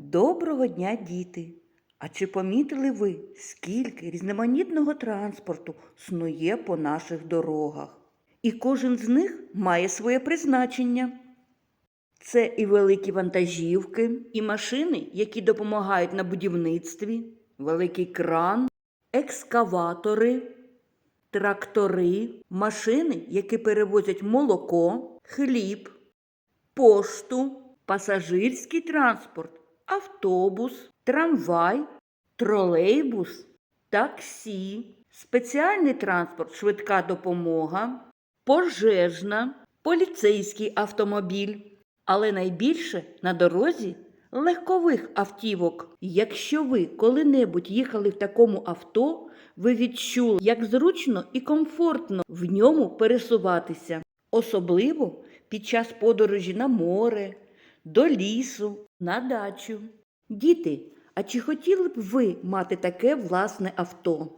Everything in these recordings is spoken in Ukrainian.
Доброго дня, діти! А чи помітили ви, скільки різноманітного транспорту снує по наших дорогах? І кожен з них має своє призначення. Це і великі вантажівки, і машини, які допомагають на будівництві, великий кран, екскаватори, трактори, машини, які перевозять молоко, хліб, пошту, пасажирський транспорт, автобус, трамвай, тролейбус, таксі, спеціальний транспорт, швидка допомога, пожежна, поліцейський автомобіль. Але найбільше на дорозі легкових автівок. Якщо ви коли-небудь їхали в такому авто, ви відчули, як зручно і комфортно в ньому пересуватися, особливо під час подорожі на море, до лісу, на дачу. Діти, а чи хотіли б ви мати таке власне авто?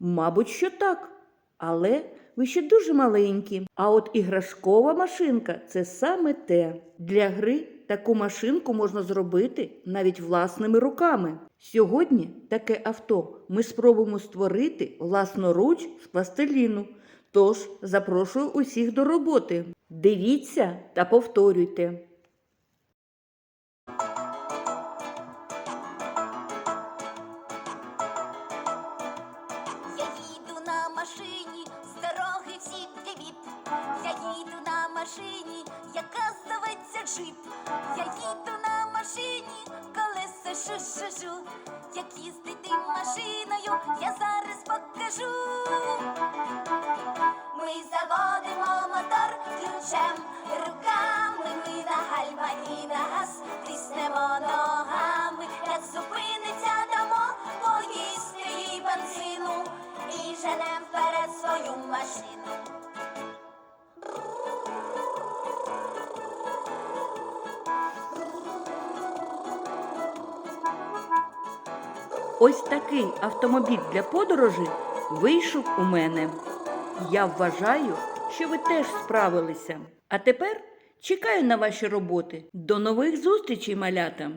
Мабуть, що так. Але ви ще дуже маленькі. А от іграшкова машинка це саме те. Для гри таку машинку можна зробити навіть власними руками. Сьогодні таке авто ми спробуємо створити власноруч з пластиліну. Тож запрошую усіх до роботи. Дивіться та повторюйте. Джип. Я їду на машині, колеса шу-шу-шу. Як їздити машиною, я зараз покажу. Ми заводимо мотор ключем руками. Ми на гальмані на газ тиснемо ногами. Як зупиниться, дамо поїсти бензину і женем вперед свою машину. Ось такий автомобіль для подорожі вийшов у мене. Я вважаю, що ви теж справилися. А тепер чекаю на ваші роботи. До нових зустрічей, малята!